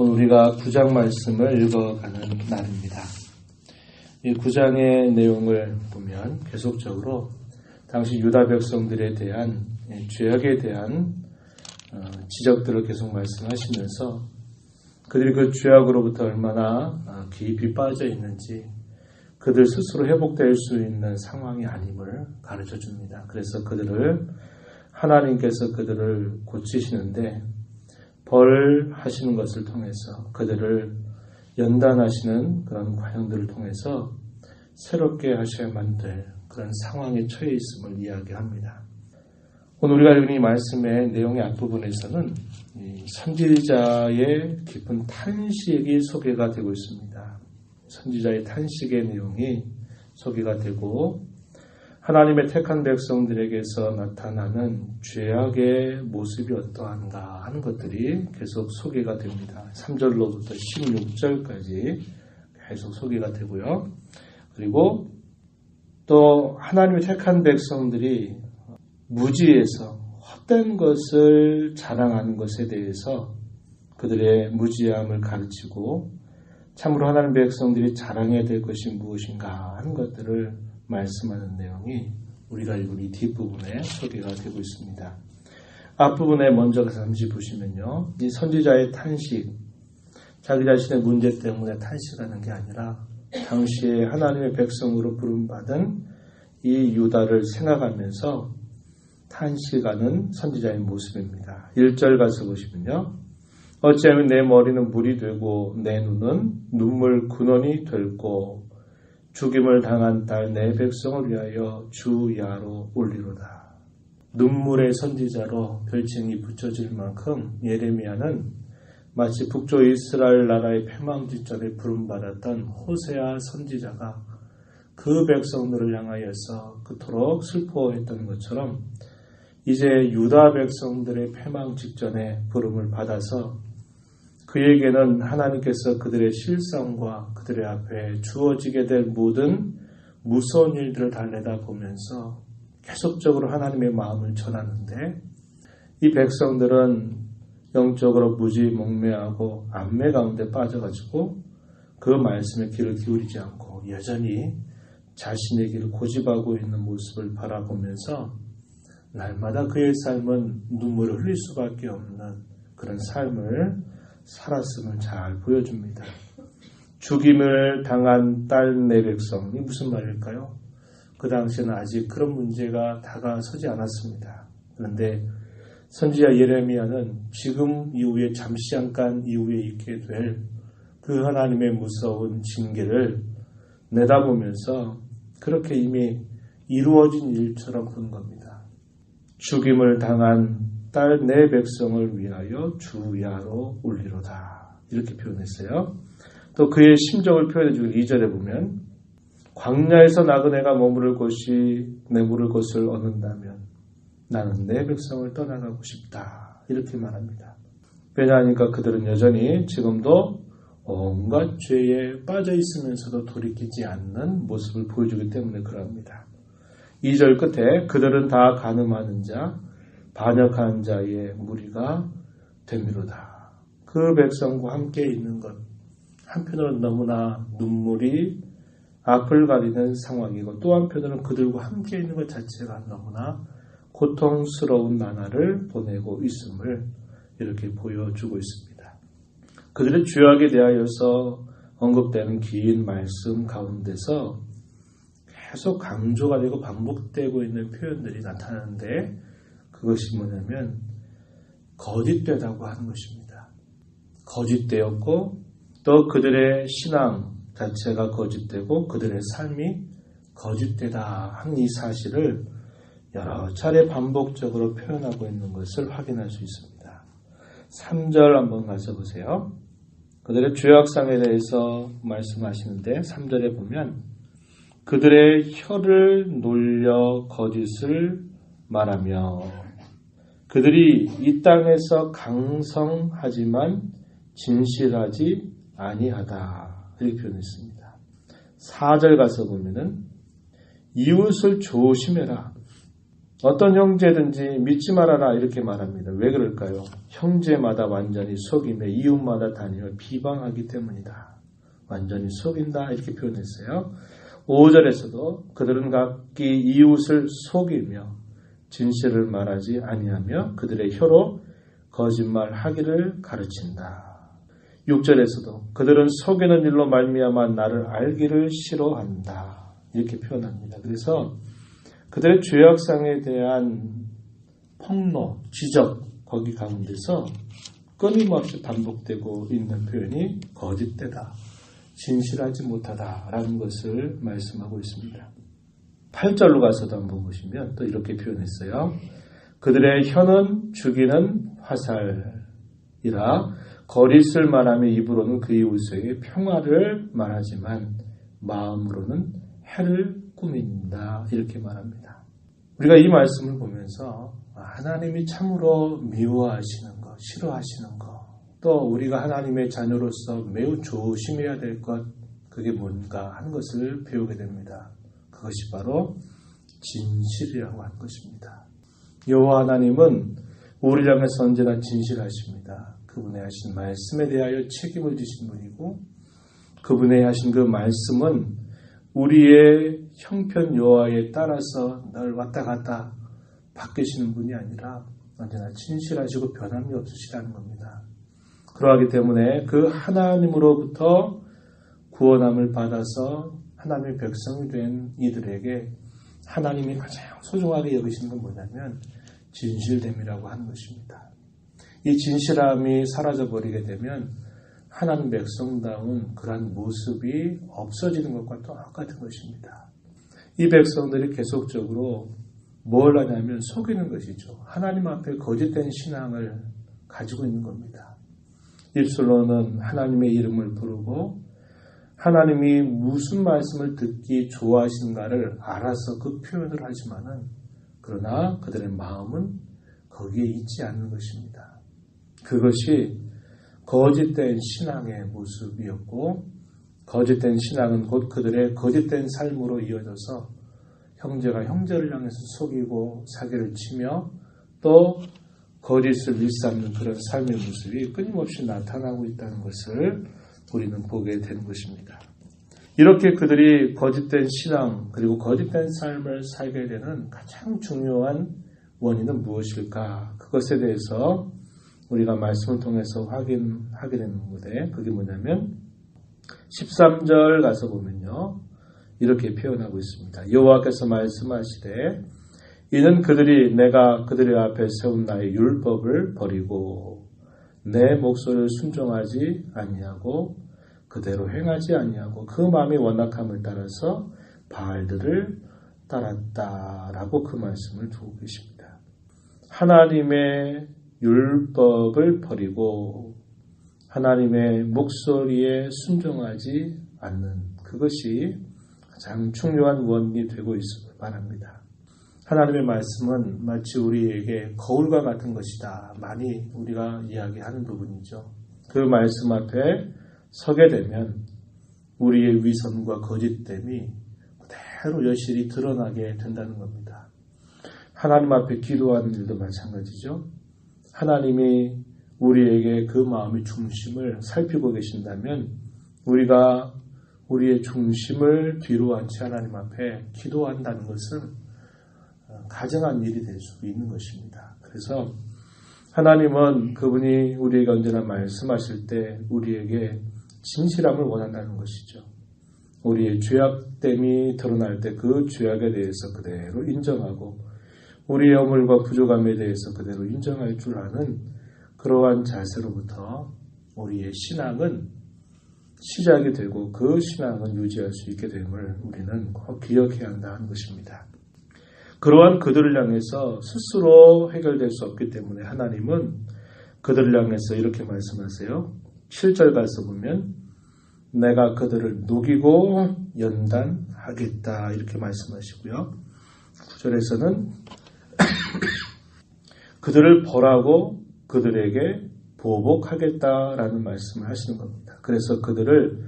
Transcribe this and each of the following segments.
오늘 우리가 구장 말씀을 읽어가는 날입니다. 이 구장의 내용을 보면 계속적으로 당시 유다 백성들에 대한 죄악에 대한 어, 지적들을 계속 말씀하시면서 그들이 그 죄악으로부터 얼마나 어, 깊이 빠져 있는지 그들 스스로 회복될 수 있는 상황이 아님을 가르쳐 줍니다. 그래서 그들을 하나님께서 그들을 고치시는데 벌하시는 것을 통해서 그들을 연단하시는 그런 과정들을 통해서 새롭게 하셔야만 될 그런 상황에 처해 있음을 이야기합니다. 오늘 우리가 읽은 이 말씀의 내용의 앞부분에서는 선지자의 깊은 탄식이 소개가 되고 있습니다. 선지자의 탄식의 내용이 소개가 되고 하나님의 택한 백성들에게서 나타나는 죄악의 모습이 어떠한가 하는 것들이 계속 소개가 됩니다. 3절로부터 16절까지 계속 소개가 되고요. 그리고 또 하나님의 택한 백성들이 무지에서 헛된 것을 자랑하는 것에 대해서 그들의 무지함을 가르치고 참으로 하나님 백성들이 자랑해야 될 것이 무엇인가 하는 것들을 말씀하는 내용이 우리가 읽은 이 뒷부분에 소개가 되고 있습니다. 앞부분에 먼저 잠시 보시면요. 이 선지자의 탄식, 자기 자신의 문제 때문에 탄식하는 게 아니라 당시에 하나님의 백성으로 부름받은 이 유다를 생각하면서 탄식하는 선지자의 모습입니다. 1절 가서 보시면요. 어찌하면 내 머리는 물이 되고 내 눈은 눈물 근원이 될고 죽임을 당한 딸 내 백성을 위하여 주야로 올리로다. 눈물의 선지자로 별칭이 붙여질 만큼 예레미야는 마치 북쪽 이스라엘 나라의 패망지전에 부름받았던 호세아 선지자가 그 백성들을 향하여서 그토록 슬퍼했던 것처럼 이제 유다 백성들의 패망 직전에 부름을 받아서 그에게는 하나님께서 그들의 실상과 그들의 앞에 주어지게 될 모든 무서운 일들을 달래다 보면서 계속적으로 하나님의 마음을 전하는데 이 백성들은 영적으로 무지 몽매하고 안매 가운데 빠져가지고 그 말씀에 귀를 기울이지 않고 여전히 자신의 길을 고집하고 있는 모습을 바라보면서 날마다 그의 삶은 눈물을 흘릴 수밖에 없는 그런 삶을 살았음을 잘 보여줍니다. 죽임을 당한 딸내 백성이 무슨 말일까요? 그 당시에는 아직 그런 문제가 다가서지 않았습니다. 그런데 선지자 예레미야는 지금 이후에 잠시 잠깐 이후에 있게 될 그 하나님의 무서운 징계를 내다보면서 그렇게 이미 이루어진 일처럼 본 겁니다. 죽임을 당한 딸 내 백성을 위하여 주야로 올리로다. 이렇게 표현했어요. 또 그의 심정을 표현해 주고 2절에 보면 광야에서 나그네가 머무를 곳이 내물을 곳을 얻는다면 나는 내 백성을 떠나가고 싶다. 이렇게 말합니다. 왜냐하니까 그들은 여전히 지금도 온갖 죄에 빠져 있으면서도 돌이키지 않는 모습을 보여주기 때문에 그럽니다. 2절 끝에 그들은 다 가늠하는 자, 반역한 자의 무리가 되미로다. 그 백성과 함께 있는 것. 한편으로는 너무나 눈물이 앞을 가리는 상황이고 또 한편으로는 그들과 함께 있는 것 자체가 너무나 고통스러운 나날을 보내고 있음을 이렇게 보여주고 있습니다. 그들의 죄악에 대하여서 언급되는 긴 말씀 가운데서 계속 강조가 되고 반복되고 있는 표현들이 나타나는데 그것이 뭐냐면 거짓되다고 하는 것입니다. 거짓되었고 또 그들의 신앙 자체가 거짓되고 그들의 삶이 거짓되다 하는 이 사실을 여러 차례 반복적으로 표현하고 있는 것을 확인할 수 있습니다. 3절 한번 가서 보세요. 그들의 죄악상에 대해서 말씀하시는데 3절에 보면 그들의 혀를 놀려 거짓을 말하며 그들이 이 땅에서 강성하지만 진실하지 아니하다 이렇게 표현했습니다. 4절 가서 보면은 이웃을 조심해라. 어떤 형제든지 믿지 말아라 이렇게 말합니다. 왜 그럴까요? 형제마다 완전히 속임에 이웃마다 다니며 비방하기 때문이다. 완전히 속인다 이렇게 표현했어요. 5절에서도 그들은 각기 이웃을 속이며 진실을 말하지 아니하며 그들의 혀로 거짓말하기를 가르친다. 6절에서도 그들은 속이는 일로 말미암아 나를 알기를 싫어한다. 이렇게 표현합니다. 그래서 그들의 죄악상에 대한 폭로, 지적 거기 가운데서 끊임없이 반복되고 있는 표현이 거짓되다. 진실하지 못하다라는 것을 말씀하고 있습니다. 8절로 가서도 한번 보시면 또 이렇게 표현했어요. 그들의 혀는 죽이는 화살이라 거리쓸 말하며 입으로는 그 이웃에게 평화를 말하지만 마음으로는 해를 꾸민다 이렇게 말합니다. 우리가 이 말씀을 보면서 하나님이 참으로 미워하시는 것, 싫어하시는 것, 또 우리가 하나님의 자녀로서 매우 조심해야 될 것, 그게 뭔가 하는 것을 배우게 됩니다. 그것이 바로 진실이라고 하는 것입니다. 여호와 하나님은 우리를 향해서 언제나 진실하십니다. 그분의 하신 말씀에 대하여 책임을 지신 분이고 그분의 하신 그 말씀은 우리의 형편 여하에 따라서 늘 왔다 갔다 바뀌시는 분이 아니라 언제나 진실하시고 변함이 없으시다는 겁니다. 그러하기 때문에 그 하나님으로부터 구원함을 받아서 하나님의 백성이 된 이들에게 하나님이 가장 소중하게 여기시는 건 뭐냐면 진실됨이라고 하는 것입니다. 이 진실함이 사라져버리게 되면 하나님 백성다운 그러한 모습이 없어지는 것과 똑같은 것입니다. 이 백성들이 계속적으로 뭘 하냐면 속이는 것이죠. 하나님 앞에 거짓된 신앙을 가지고 있는 겁니다. 입술로는 하나님의 이름을 부르고 하나님이 무슨 말씀을 듣기 좋아하시는가를 알아서 그 표현을 하지만은 그러나 그들의 마음은 거기에 있지 않는 것입니다. 그것이 거짓된 신앙의 모습이었고 거짓된 신앙은 곧 그들의 거짓된 삶으로 이어져서 형제가 형제를 향해서 속이고 사기를 치며 또 거짓을 일삼는 그런 삶의 모습이 끊임없이 나타나고 있다는 것을 우리는 보게 되는 것입니다. 이렇게 그들이 거짓된 신앙 그리고 거짓된 삶을 살게 되는 가장 중요한 원인은 무엇일까? 그것에 대해서 우리가 말씀을 통해서 확인하게 되는 건데 그게 뭐냐면 13절 가서 보면요. 이렇게 표현하고 있습니다. 여호와께서 말씀하시되 이는 그들이 내가 그들의 앞에 세운 나의 율법을 버리고 내 목소리를 순종하지 아니하고 그대로 행하지 아니하고 그 마음이 원악함을 따라서 바알들을 따랐다라고 그 말씀을 두고 계십니다. 하나님의 율법을 버리고 하나님의 목소리에 순종하지 않는 그것이 가장 중요한 원인이 되고 있음을 바랍니다. 하나님의 말씀은 마치 우리에게 거울과 같은 것이다. 많이 우리가 이야기하는 부분이죠. 그 말씀 앞에 서게 되면 우리의 위선과 거짓됨이 그대로 여실히 드러나게 된다는 겁니다. 하나님 앞에 기도하는 일도 마찬가지죠. 하나님이 우리에게 그 마음의 중심을 살피고 계신다면 우리가 우리의 중심을 뒤로 한채 하나님 앞에 기도한다는 것은 어, 가정한 일이 될 수 있는 것입니다. 그래서 하나님은 그분이 우리에게 언제나 말씀하실 때 우리에게 진실함을 원한다는 것이죠. 우리의 죄악됨이 드러날 때 그 죄악에 대해서 그대로 인정하고 우리의 어물과 부족함에 대해서 그대로 인정할 줄 아는 그러한 자세로부터 우리의 신앙은 시작이 되고 그 신앙은 유지할 수 있게 됨을 우리는 꼭 기억해야 한다는 것입니다. 그러한 그들을 향해서 스스로 해결될 수 없기 때문에 하나님은 그들을 향해서 이렇게 말씀하세요. 7절 가서 보면 내가 그들을 녹이고 연단하겠다 이렇게 말씀하시고요. 9절에서는 그들을 벌하고 그들에게 보복하겠다라는 말씀을 하시는 겁니다. 그래서 그들을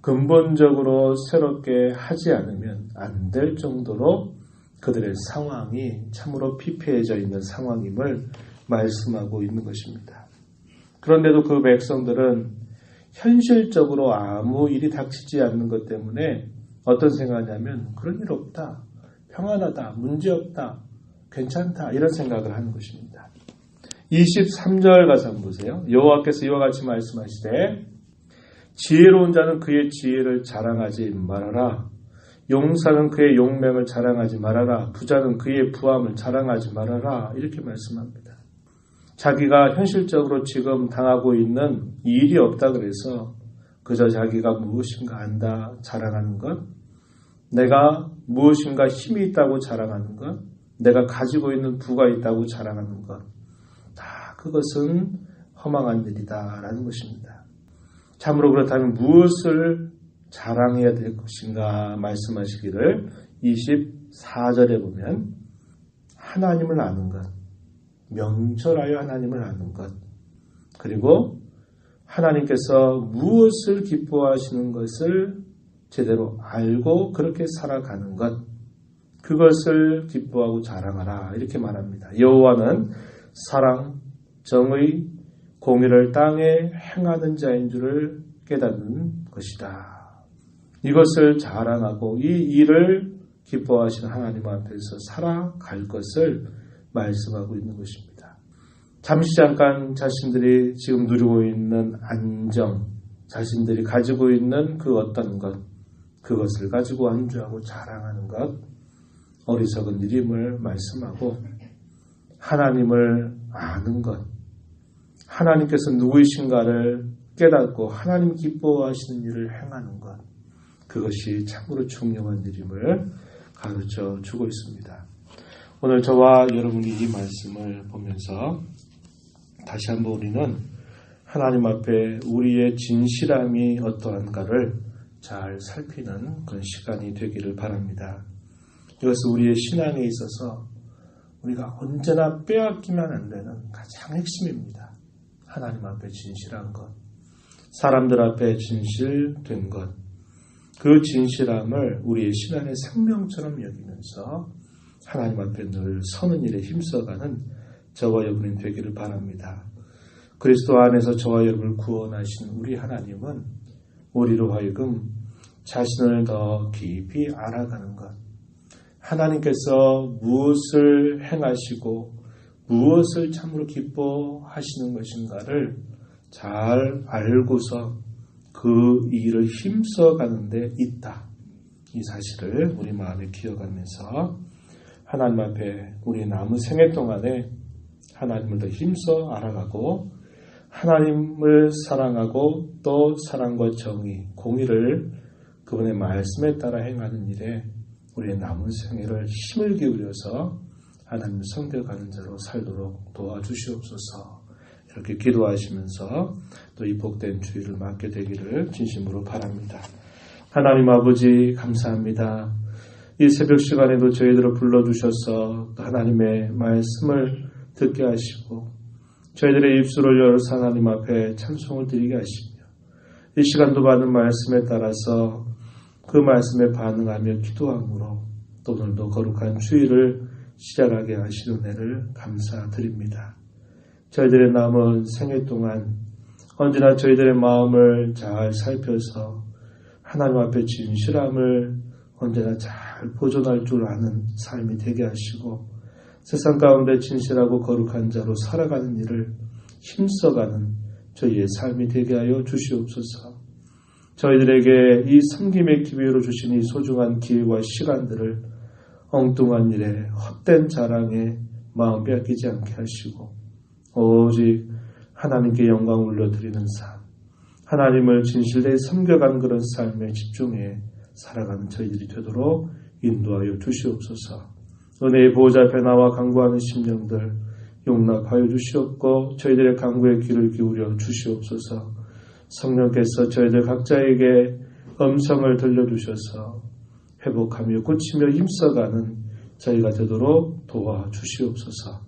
근본적으로 새롭게 하지 않으면 안 될 정도로 그들의 상황이 참으로 피폐해져 있는 상황임을 말씀하고 있는 것입니다. 그런데도 그 백성들은 현실적으로 아무 일이 닥치지 않는 것 때문에 어떤 생각하냐면 그런 일 없다. 평안하다. 문제 없다. 괜찮다. 이런 생각을 하는 것입니다. 23절 가서 한번 보세요. 여호와께서 이와 같이 말씀하시되 지혜로운 자는 그의 지혜를 자랑하지 말아라. 용사는 그의 용맹을 자랑하지 말아라. 부자는 그의 부함을 자랑하지 말아라. 이렇게 말씀합니다. 자기가 현실적으로 지금 당하고 있는 일이 없다 그래서 그저 자기가 무엇인가 안다 자랑하는 것, 내가 무엇인가 힘이 있다고 자랑하는 것, 내가 가지고 있는 부가 있다고 자랑하는 것, 다 그것은 허망한 일이다라는 것입니다. 참으로 그렇다면 무엇을 자랑해야 될 것인가 말씀하시기를 24절에 보면 하나님을 아는 것, 명철하여 하나님을 아는 것, 그리고 하나님께서 무엇을 기뻐하시는 것을 제대로 알고 그렇게 살아가는 것, 그것을 기뻐하고 자랑하라 이렇게 말합니다. 여호와는 사랑, 정의, 공의를 땅에 행하는 자인 줄을 깨닫는 것이다. 이것을 자랑하고 이 일을 기뻐하시는 하나님 앞에서 살아갈 것을 말씀하고 있는 것입니다. 잠시 잠깐 자신들이 지금 누리고 있는 안정, 자신들이 가지고 있는 그 어떤 것, 그것을 가지고 안주하고 자랑하는 것, 어리석은 일임을 말씀하고 하나님을 아는 것, 하나님께서 누구이신가를 깨닫고 하나님 기뻐하시는 일을 행하는 것, 그것이 참으로 중요한 일임을 가르쳐 주고 있습니다. 오늘 저와 여러분이 이 말씀을 보면서 다시 한번 우리는 하나님 앞에 우리의 진실함이 어떠한가를 잘 살피는 그런 시간이 되기를 바랍니다. 이것은 우리의 신앙에 있어서 우리가 언제나 빼앗기면 안 되는 가장 핵심입니다. 하나님 앞에 진실한 것, 사람들 앞에 진실된 것, 그 진실함을 우리의 신앙의 생명처럼 여기면서 하나님 앞에 늘 서는 일에 힘써가는 저와 여러분이 되기를 바랍니다. 그리스도 안에서 저와 여러분을 구원하신 우리 하나님은 우리로 하여금 자신을 더 깊이 알아가는 것, 하나님께서 무엇을 행하시고 무엇을 참으로 기뻐하시는 것인가를 잘 알고서 그 일을 힘써 가는 데 있다. 이 사실을 우리 마음에 기억하면서 하나님 앞에 우리 남은 생애 동안에 하나님을 더 힘써 알아가고 하나님을 사랑하고 또 사랑과 정의, 공의를 그분의 말씀에 따라 행하는 일에 우리의 남은 생애를 힘을 기울여서 하나님을 성대가는 자로 살도록 도와주시옵소서. 이렇게 기도하시면서 또 이 복된 주의를 맞게 되기를 진심으로 바랍니다. 하나님 아버지 감사합니다. 이 새벽 시간에도 저희들을 불러주셔서 하나님의 말씀을 듣게 하시고 저희들의 입술을 열어서 하나님 앞에 찬송을 드리게 하시며 이 시간도 받은 말씀에 따라서 그 말씀에 반응하며 기도함으로 또 오늘도 거룩한 주의를 시작하게 하시는 애를 감사드립니다. 저희들의 남은 생애 동안 언제나 저희들의 마음을 잘 살펴서 하나님 앞에 진실함을 언제나 잘 보존할 줄 아는 삶이 되게 하시고 세상 가운데 진실하고 거룩한 자로 살아가는 일을 힘써가는 저희의 삶이 되게 하여 주시옵소서. 저희들에게 이 섬김의 기회로 주신 이 소중한 기회와 시간들을 엉뚱한 일에 헛된 자랑에 마음 빼앗기지 않게 하시고 오직 하나님께 영광 올려드리는 삶, 하나님을 진실되이 섬겨가는 그런 삶에 집중해 살아가는 저희들이 되도록 인도하여 주시옵소서. 은혜의 보호자 나와 강구하는 심령들 용납하여 주시옵고 저희들의 강구에 귀를 기울여 주시옵소서. 성령께서 저희들 각자에게 음성을 들려주셔서 회복하며 고치며 힘써가는 저희가 되도록 도와주시옵소서.